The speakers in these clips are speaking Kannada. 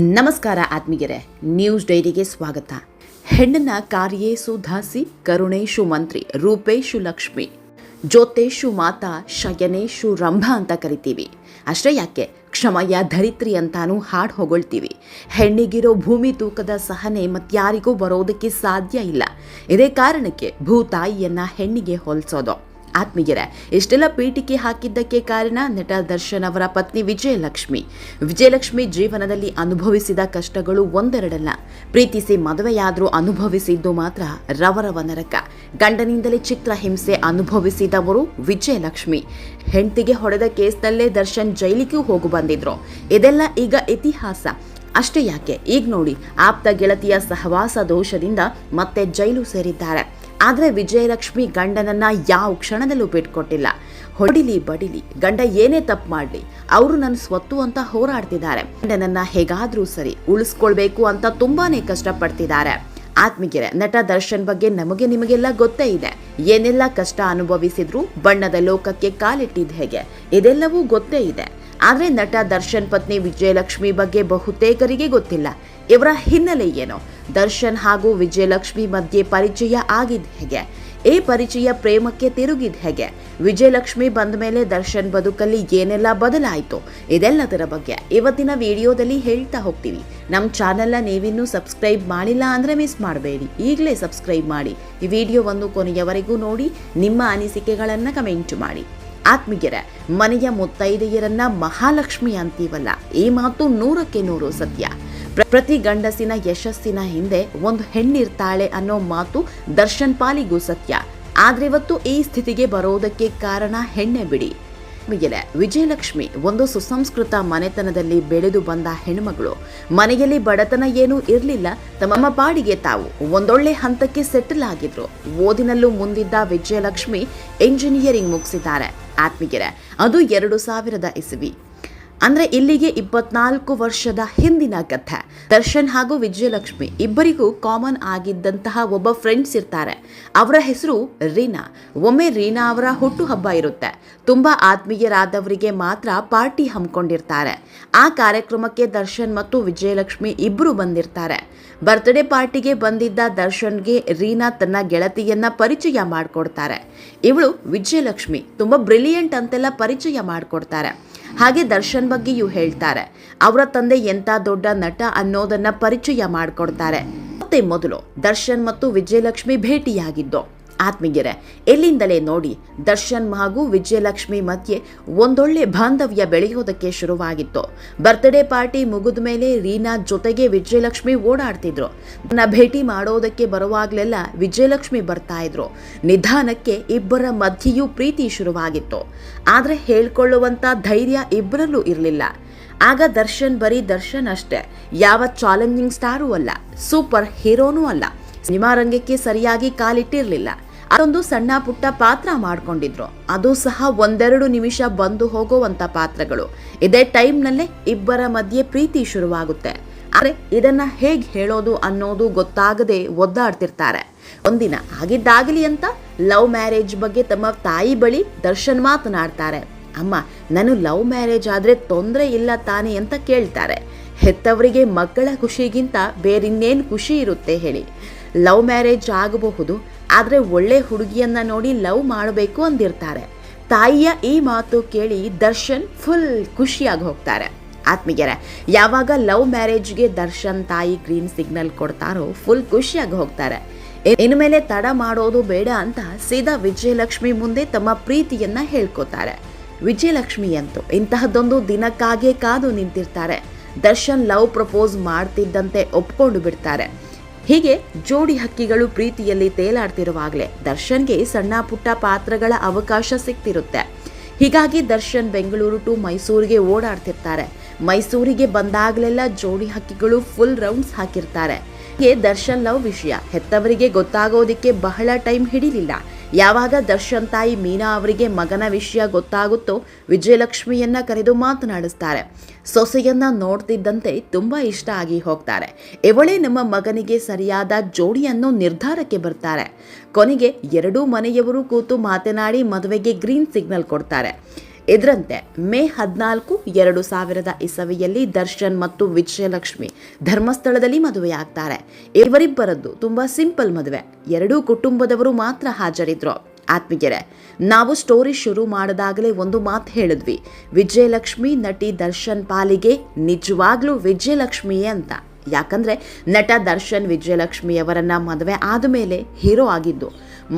ನಮಸ್ಕಾರ ಆತ್ಮೀಯರೆ, ನ್ಯೂಸ್ ಡೈರಿಗೆ ಸ್ವಾಗತ. ಹೆಣ್ಣನ ಕಾರ್ಯೇಸು ದಾಸಿ, ಕರುಣೇಶು ಮಂತ್ರಿ, ರೂಪೇಶು ಲಕ್ಷ್ಮಿ. ಜ್ಯೋತೇಶು ಮಾತಾ, ಶಯನೇಶು ರಂಭ ಅಂತ ಕರಿತೀವಿ. ಅಷ್ಟೇ ಯಾಕೆ? ಕ್ಷಮಯ ಧರಿತ್ರಿ ಅಂತಾನೂ ಹಾಡು ಹೊಗಳ್ತೀವಿ. ಹೆಣ್ಣಿಗಿರೋ ಭೂಮಿ ತೂಕದ ಸಹನೆ ಮತ್ಯಾರಿಗೂ ಬರೋದಕ್ಕೆ ಸಾಧ್ಯ ಇಲ್ಲ. ಇದೇ ಕಾರಣಕ್ಕೆ ಭೂತಾಯಿಯನ್ನ ಹೆಣ್ಣಿಗೆ ಹೋಲಿಸೋದು. ಆತ್ಮೀಯರೇ, ಇಷ್ಟೆಲ್ಲ ಪೀಠಿಕೆ ಹಾಕಿದ್ದಕ್ಕೆ ಕಾರಣ ನಟ ದರ್ಶನ್ ಅವರ ಪತ್ನಿ ವಿಜಯಲಕ್ಷ್ಮಿ. ವಿಜಯಲಕ್ಷ್ಮಿ ಜೀವನದಲ್ಲಿ ಅನುಭವಿಸಿದ ಕಷ್ಟಗಳು ಒಂದೆರಡಲ್ಲ. ಪ್ರೀತಿಸಿ ಮದುವೆಯಾದರೂ ಅನುಭವಿಸಿದ್ದು ಮಾತ್ರ ರವರವ ನರಕ. ಗಂಡನಿಂದಲೇ ಚಿತ್ರ ಹಿಂಸೆ ಅನುಭವಿಸಿದವರು ವಿಜಯಲಕ್ಷ್ಮಿ. ಹೆಂಡತಿಗೆ ಹೊಡೆದ ಕೇಸ್ನಲ್ಲೇ ದರ್ಶನ್ ಜೈಲಿಗೂ ಹೋಗು ಬಂದಿದ್ರು. ಇದೆಲ್ಲ ಈಗ ಇತಿಹಾಸ. ಅಷ್ಟೇ ಯಾಕೆ? ಈಗ ನೋಡಿ, ಆಪ್ತ ಗೆಳತಿಯ ಸಹವಾಸ ದೋಷದಿಂದ ಮತ್ತೆ ಜೈಲು ಸೇರಿದ್ದಾರೆ. ಆದ್ರೆ ವಿಜಯಲಕ್ಷ್ಮಿ ಗಂಡನನ್ನ ಯಾವ ಕ್ಷಣದಲ್ಲೂ ಬಿಟ್ಕೊಟ್ಟಿಲ್ಲ. ಹೊಡಿಲಿ ಬಡಿಲಿ, ಗಂಡ ಏನೇ ತಪ್ಪು ಮಾಡಲಿ, ಅವರು ನನ್ನ ಸ್ವತ್ತು ಅಂತ ಹೋರಾಡ್ತಿದ್ದಾರೆ. ಗಂಡನನ್ನ ಹೇಗಾದರೂ ಸರಿ ಉಳಿಸ್ಕೊಳ್ಬೇಕು ಅಂತ ತುಂಬಾನೇ ಕಷ್ಟಪಡ್ತಿದ್ದಾರೆ. ಆತ್ಮೀಗೆರೆ ನಟ ದರ್ಶನ್ ಬಗ್ಗೆ ನಮಗೆ ನಿಮಗೆಲ್ಲ ಗೊತ್ತೇ ಇದೆ. ಏನೆಲ್ಲ ಕಷ್ಟ ಅನುಭವಿಸಿದ್ರು ಬಣ್ಣದ ಲೋಕಕ್ಕೆ ಕಾಲಿಟ್ಟಿದ್ದು ಹೇಗೆ? ಇದೆಲ್ಲವೂ ಗೊತ್ತೇ ಇದೆ. ಆದ್ರೆ ನಟ ದರ್ಶನ್ ಪತ್ನಿ ವಿಜಯಲಕ್ಷ್ಮಿ ಬಗ್ಗೆ ಬಹುತೇಕರಿಗೆ ಗೊತ್ತಿಲ್ಲ. ಇವರ ಹಿನ್ನೆಲೆ ಏನು? ದರ್ಶನ್ ಹಾಗೂ ವಿಜಯಲಕ್ಷ್ಮಿ ಮಧ್ಯೆ ಪರಿಚಯ ಆಗಿದ್ ಹೇಗೆ? ಈ ಪರಿಚಯ ಪ್ರೇಮಕ್ಕೆ ತಿರುಗಿದ್ ಹೇಗೆ? ವಿಜಯಲಕ್ಷ್ಮಿ ಬಂದ ಮೇಲೆ ದರ್ಶನ್ ಬದುಕಲ್ಲಿ ಏನೆಲ್ಲ ಬದಲಾಯಿತು? ಇದೆಲ್ಲದರ ಬಗ್ಗೆ ಇವತ್ತಿನ ವಿಡಿಯೋದಲ್ಲಿ ಹೇಳ್ತಾ ಹೋಗ್ತೀವಿ. ನಮ್ಮ ಚಾನೆಲ್ನ ನೀವಿನ್ನೂ ಸಬ್ಸ್ಕ್ರೈಬ್ ಮಾಡಿಲ್ಲ ಅಂದರೆ ಮಿಸ್ ಮಾಡಬೇಡಿ. ಈಗಲೇ ಸಬ್ಸ್ಕ್ರೈಬ್ ಮಾಡಿ. ಈ ವಿಡಿಯೋವನ್ನು ಕೊನೆಯವರೆಗೂ ನೋಡಿ, ನಿಮ್ಮ ಅನಿಸಿಕೆಗಳನ್ನು ಕಮೆಂಟ್ ಮಾಡಿ. ಆತ್ಮೀಯರ, ಮನೆಯ ಮುತ್ತೈದೆಯರನ್ನ ಮಹಾಲಕ್ಷ್ಮಿ ಅಂತೀವಲ್ಲ. ಈ ಮಾತು ನೂರಕ್ಕೆ ನೂರು ಸತ್ಯ. ಪ್ರ- ಪ್ರತಿ ಗಂಡಸಿನ ಯಶಸ್ಸಿನ ಹಿಂದೆ ಒಂದು ಹೆಣ್ಣಿರ್ತಾಳೆ ಅನ್ನೋ ಮಾತು ದರ್ಶನ್ ಪಾಲಿಗೂ ಸತ್ಯ. ಆದ್ರೆ ಇವತ್ತು ಈ ಸ್ಥಿತಿಗೆ ಬರೋದಕ್ಕೆ ಕಾರಣ ಹೆಣ್ಣೆ ಬಿಡಿ. ವಿಜಯಲಕ್ಷ್ಮಿ ಒಂದು ಸುಸಂಸ್ಕೃತ ಮನೆತನದಲ್ಲಿ ಬೆಳೆದು ಬಂದ ಹೆಣ್ಮಗಳು. ಮನೆಯಲ್ಲಿ ಬಡತನ ಏನೂ ಇರಲಿಲ್ಲ, ತಮ್ಮ ಪಾಡಿಗೆ ತಾವು ಒಂದೊಳ್ಳೆ ಹಂತಕ್ಕೆ ಸೆಟಲ್ ಆಗಿದ್ರು. ಓದಿನಲ್ಲೂ ಮುಂದಿದ್ದ ವಿಜಯಲಕ್ಷ್ಮಿ ಇಂಜಿನಿಯರಿಂಗ್ ಮುಗಿಸಿದ್ದಾರೆ. ಆತ್ಮೀಗೆರೆ ಅದು ಎರಡು ಸಾವಿರದ ಇಸವಿ. ಅಂದ್ರೆ ಇಲ್ಲಿಗೆ ಇಪ್ಪತ್ನಾಲ್ಕು ವರ್ಷದ ಹಿಂದಿನ ಕಥೆ. ದರ್ಶನ್ ಹಾಗೂ ವಿಜಯಲಕ್ಷ್ಮಿ ಇಬ್ಬರಿಗೂ ಕಾಮನ್ ಆಗಿದ್ದಂತಹ ಒಬ್ಬ ಫ್ರೆಂಡ್ಸ್ ಇರ್ತಾರೆ. ಅವರ ಹೆಸರು ರೀನಾ. ಒಮ್ಮೆ ರೀನಾ ಅವರ ಹುಟ್ಟುಹಬ್ಬ ಇರುತ್ತೆ. ತುಂಬಾ ಆತ್ಮೀಯರಾದವರಿಗೆ ಮಾತ್ರ ಪಾರ್ಟಿ ಹಮ್ಮಿಕೊಂಡಿರ್ತಾರೆ. ಆ ಕಾರ್ಯಕ್ರಮಕ್ಕೆ ದರ್ಶನ್ ಮತ್ತು ವಿಜಯಲಕ್ಷ್ಮಿ ಇಬ್ಬರು ಬಂದಿರ್ತಾರೆ. ಬರ್ತ್ಡೇ ಪಾರ್ಟಿಗೆ ಬಂದಿದ್ದ ದರ್ಶನ್ಗೆ ರೀನಾ ತನ್ನ ಗೆಳತಿಯನ್ನ ಪರಿಚಯ ಮಾಡಿಕೊಡ್ತಾರೆ. ಇವಳು ವಿಜಯಲಕ್ಷ್ಮಿ. ತುಂಬಾ ಬ್ರಿಲಿಯಂಟ್ ಅಂತೆಲ್ಲ ಪರಿಚಯ ಮಾಡಿಕೊಡ್ತಾರೆ. ಹಾಗೆ ದರ್ಶನ್ ಬಗ್ಗೆಯೂ ಹೇಳ್ತಾರೆ. ಅವರ ತಂದೆ ಎಂತ ದೊಡ್ಡ ನಟ ಅನ್ನೋದನ್ನ ಪರಿಚಯ ಮಾಡಿಕೊಡ್ತಾರೆ. ಮತ್ತೆ ಮೊದಲು ದರ್ಶನ್ ಮತ್ತು ವಿಜಯಲಕ್ಷ್ಮಿ ಭೇಟಿಯಾಗಿದ್ದು. ಆತ್ಮೀಯರೇ ಎಲ್ಲಿಂದಲೇ ನೋಡಿ, ದರ್ಶನ್ ಹಾಗೂ ವಿಜಯಲಕ್ಷ್ಮಿ ಮಧ್ಯೆ ಒಂದೊಳ್ಳೆ ಬಾಂಧವ್ಯ ಬೆಳೆಯೋದಕ್ಕೆ ಶುರುವಾಗಿತ್ತು. ಬರ್ತ್ಡೇ ಪಾರ್ಟಿ ಮುಗಿದ ಮೇಲೆ ರೀನಾ ಜೊತೆಗೆ ವಿಜಯಲಕ್ಷ್ಮಿ ಓಡಾಡ್ತಿದ್ರು. ನನ್ನ ಭೇಟಿ ಮಾಡೋದಕ್ಕೆ ಬರುವಾಗಲೆಲ್ಲ ವಿಜಯಲಕ್ಷ್ಮಿ ಬರ್ತಾ ಇದ್ರು. ನಿಧಾನಕ್ಕೆ ಇಬ್ಬರ ಮಧ್ಯೆಯೂ ಪ್ರೀತಿ ಶುರುವಾಗಿತ್ತು. ಆದರೆ ಹೇಳ್ಕೊಳ್ಳುವಂಥ ಧೈರ್ಯ ಇಬ್ಬರಲ್ಲೂ ಇರಲಿಲ್ಲ. ಆಗ ದರ್ಶನ್ ಬರೀ ದರ್ಶನ್ ಅಷ್ಟೇ, ಯಾವ ಚಾಲೆಂಜಿಂಗ್ ಸ್ಟಾರೂ ಅಲ್ಲ, ಸೂಪರ್ ಹೀರೋನೂ ಅಲ್ಲ. ಸಿನಿಮಾ ರಂಗಕ್ಕೆ ಸರಿಯಾಗಿ ಕಾಲಿಟ್ಟಿರಲಿಲ್ಲ. ಅದೊಂದು ಸಣ್ಣ ಪುಟ್ಟ ಪಾತ್ರ ಮಾಡ್ಕೊಂಡಿದ್ರು. ಅದು ಸಹ ಒಂದೆರಡು ನಿಮಿಷ ಬಂದು ಹೋಗುವಂತ ಪಾತ್ರಗಳು. ಇದೇ ಟೈಮ್ನಲ್ಲೇ ಇಬ್ಬರ ಮಧ್ಯೆ ಪ್ರೀತಿ ಶುರುವಾಗುತ್ತೆ. ಆದ್ರೆ ಇದನ್ನ ಹೇಗೆ ಹೇಳೋದು ಅನ್ನೋದು ಗೊತ್ತಾಗದೆ ಒದ್ದಾಡ್ತಿರ್ತಾರೆ. ಒಂದಿನ ಆಗಿದ್ದಾಗಲಿ ಅಂತ ಲವ್ ಮ್ಯಾರೇಜ್ ಬಗ್ಗೆ ತಮ್ಮ ತಾಯಿ ಬಳಿ ದರ್ಶನ್ ಮಾತನಾಡ್ತಾರೆ. ಅಮ್ಮ, ನಾನು ಲವ್ ಮ್ಯಾರೇಜ್ ಆದ್ರೆ ತೊಂದರೆ ಇಲ್ಲ ತಾನೇ ಅಂತ ಕೇಳ್ತಾರೆ. ಹೆತ್ತವರಿಗೆ ಮಕ್ಕಳ ಖುಷಿಗಿಂತ ಬೇರಿನ್ನೇನು ಖುಷಿ ಇರುತ್ತೆ ಹೇಳಿ. ಲವ್ ಮ್ಯಾರೇಜ್ ಆಗಬಹುದು, ಆದರೆ ಒಳ್ಳೆ ಹುಡುಗಿಯನ್ನ ನೋಡಿ ಲವ್ ಮಾಡಬೇಕು ಅಂದಿರ್ತಾರೆ. ತಾಯಿಯ ಈ ಮಾತು ಕೇಳಿ ದರ್ಶನ್ ಫುಲ್ ಖುಷಿಯಾಗಿ ಹೋಗ್ತಾರೆ. ಆತ್ಮೀಯರೇ, ಯಾವಾಗ ಲವ್ ಮ್ಯಾರೇಜ್ಗೆ ದರ್ಶನ್ ತಾಯಿ ಗ್ರೀನ್ ಸಿಗ್ನಲ್ ಕೊಡ್ತಾರೋ ಫುಲ್ ಖುಷಿಯಾಗಿ ಹೋಗ್ತಾರೆ. ಇನ್ನು ಮೇಲೆ ತಡ ಮಾಡೋದು ಬೇಡ ಅಂತ ಸೀದಾ ವಿಜಯಲಕ್ಷ್ಮಿ ಮುಂದೆ ತಮ್ಮ ಪ್ರೀತಿಯನ್ನ ಹೇಳ್ಕೊತಾರೆ. ವಿಜಯಲಕ್ಷ್ಮಿ ಅಂತೂ ಇಂತಹದ್ದೊಂದು ದಿನಕ್ಕಾಗೇ ಕಾದು ನಿಂತಿರ್ತಾರೆ. ದರ್ಶನ್ ಲವ್ ಪ್ರಪೋಸ್ ಮಾಡ್ತಿದ್ದಂತೆ ಒಪ್ಕೊಂಡು ಬಿಡ್ತಾರೆ. ಹೀಗೆ ಜೋಡಿ ಹಕ್ಕಿಗಳು ಪ್ರೀತಿಯಲ್ಲಿ ತೇಲಾಡ್ತಿರುವಾಗಲೇ ದರ್ಶನ್ಗೆ ಸಣ್ಣ ಪುಟ್ಟ ಪಾತ್ರಗಳ ಅವಕಾಶ ಸಿಗ್ತಿರುತ್ತೆ ಹೀಗಾಗಿ ದರ್ಶನ್ ಬೆಂಗಳೂರು ಟು ಮೈಸೂರಿಗೆ ಓಡಾಡ್ತಿರ್ತಾರೆ. ಮೈಸೂರಿಗೆ ಬಂದಾಗಲೆಲ್ಲ ಜೋಡಿ ಹಕ್ಕಿಗಳು ಫುಲ್ ರೌಂಡ್ಸ್ ಹಾಕಿರ್ತಾರೆ. ಹೀಗೆ ದರ್ಶನ್ ಲವ್ ವಿಷಯ, ಹೆತ್ತವರಿಗೆ ಗೊತ್ತಾಗೋದಿಕ್ಕೆ ಬಹಳ ಟೈಮ್ ಹಿಡಿಲಿಲ್ಲ. ಯಾವಾಗ ದರ್ಶನ್ ತಾಯಿ ಮೀನಾ ಅವರಿಗೆ ಮಗನ ವಿಷಯ ಗೊತ್ತಾಗುತ್ತೋ ವಿಜಯಲಕ್ಷ್ಮಿಯನ್ನ ಕರೆದು ಮಾತನಾಡಿಸ್ತಾರೆ. ಸೊಸೆಯನ್ನ ನೋಡ್ತಿದ್ದಂತೆ ತುಂಬಾ ಇಷ್ಟ ಆಗಿ ಹೋಗ್ತಾರೆ. ಇವಳೇ ನಮ್ಮ ಮಗನಿಗೆ ಸರಿಯಾದ ಜೋಡಿಯನ್ನು ನಿರ್ಧಾರಕ್ಕೆ ಬರ್ತಾರೆ. ಕೊನೆಗೆ ಎರಡೂ ಮನೆಯವರು ಕೂತು ಮಾತನಾಡಿ ಮದುವೆಗೆ ಗ್ರೀನ್ ಸಿಗ್ನಲ್ ಕೊಡ್ತಾರೆ. ಇದರಂತೆ, ಮೇ ಹದಿನಾಲ್ಕು ಎರಡು ಸಾವಿರದ ಇಸವಿಯಲ್ಲಿ ದರ್ಶನ್ ಮತ್ತು ವಿಜಯಲಕ್ಷ್ಮಿ ಧರ್ಮಸ್ಥಳದಲ್ಲಿ ಮದುವೆಯಾಗ್ತಾರೆ. ಇವರಿಬ್ಬರದ್ದು ತುಂಬಾ ಸಿಂಪಲ್ ಮದುವೆ. ಎರಡೂ ಕುಟುಂಬದವರು ಮಾತ್ರ ಹಾಜರಿದ್ರು. ಆತ್ಮೀಯರೇ, ನಾವು ಸ್ಟೋರಿ ಶುರು ಮಾಡಿದಾಗಲೇ ಒಂದು ಮಾತು ಹೇಳಿದ್ವಿ. ವಿಜಯಲಕ್ಷ್ಮಿ ನಟಿ ದರ್ಶನ್ ಪಾಲಿಗೆ ನಿಜವಾಗ್ಲೂ ವಿಜಯಲಕ್ಷ್ಮಿಯೇ ಅಂತ. ಯಾಕಂದ್ರೆ ನಟ ದರ್ಶನ್ ವಿಜಯಲಕ್ಷ್ಮಿಯವರನ್ನು ಮದುವೆ ಆದಮೇಲೆ ಹೀರೋ ಆಗಿದ್ದು,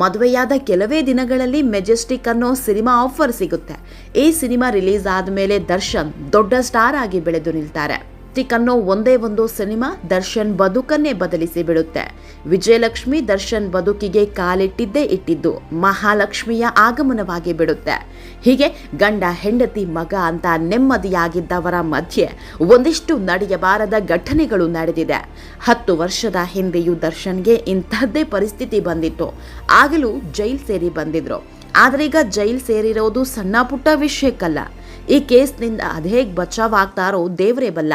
ಮದುವೆಯಾದ ಕೆಲವೇ ದಿನಗಳಲ್ಲಿ ಮೆಜೆಸ್ಟಿಕ್ ಅನ್ನೋ ಸಿನಿಮಾ ಆಫರ್ ಸಿಗುತ್ತೆ. ಈ ಸಿನಿಮಾ ರಿಲೀಸ್ ಆದಮೇಲೆ ದರ್ಶನ್ ದೊಡ್ಡ ಸ್ಟಾರ್ ಆಗಿ ಬೆಳೆದು ನಿಲ್ತಾರೆ. ಟಿಕ್ ಅನ್ನೋ ಒಂದೇ ಒಂದು ಸಿನಿಮಾ ದರ್ಶನ್ ಬದುಕನ್ನೇ ಬದಲಿಸಿ ಬಿಡುತ್ತೆ. ವಿಜಯಲಕ್ಷ್ಮಿ ದರ್ಶನ್ ಬದುಕಿಗೆ ಕಾಲಿಟ್ಟಿದ್ದೇ ಇಟ್ಟಿದ್ದು ಮಹಾಲಕ್ಷ್ಮಿಯ ಆಗಮನವಾಗಿ ಬಿಡುತ್ತೆ. ಹೀಗೆ ಗಂಡ ಹೆಂಡತಿ ಮಗ ಅಂತ ನೆಮ್ಮದಿಯಾಗಿದ್ದವರ ಮಧ್ಯೆ ಒಂದಿಷ್ಟು ನಡೆಯಬಾರದ ಘಟನೆಗಳು ನಡೆದಿದೆ. ಹತ್ತು ವರ್ಷದ ಹಿಂದೆಯೂ ದರ್ಶನ್ಗೆ ಇಂಥದ್ದೇ ಪರಿಸ್ಥಿತಿ ಬಂದಿತ್ತು. ಆಗಲೂ ಜೈಲ್ ಸೇರಿ ಬಂದಿದ್ರು. ಆದ್ರೆ ಈಗ ಜೈಲ್ ಸೇರಿರೋದು ಸಣ್ಣ ಪುಟ್ಟ ವಿಷಯಕ್ಕಲ್ಲ. ಈ ಕೇಸ್ನಿಂದ ಅದೇಗ್ ಬಚಾವ್ ಆಗ್ತಾರೋ ದೇವರೇ ಬಲ್ಲ.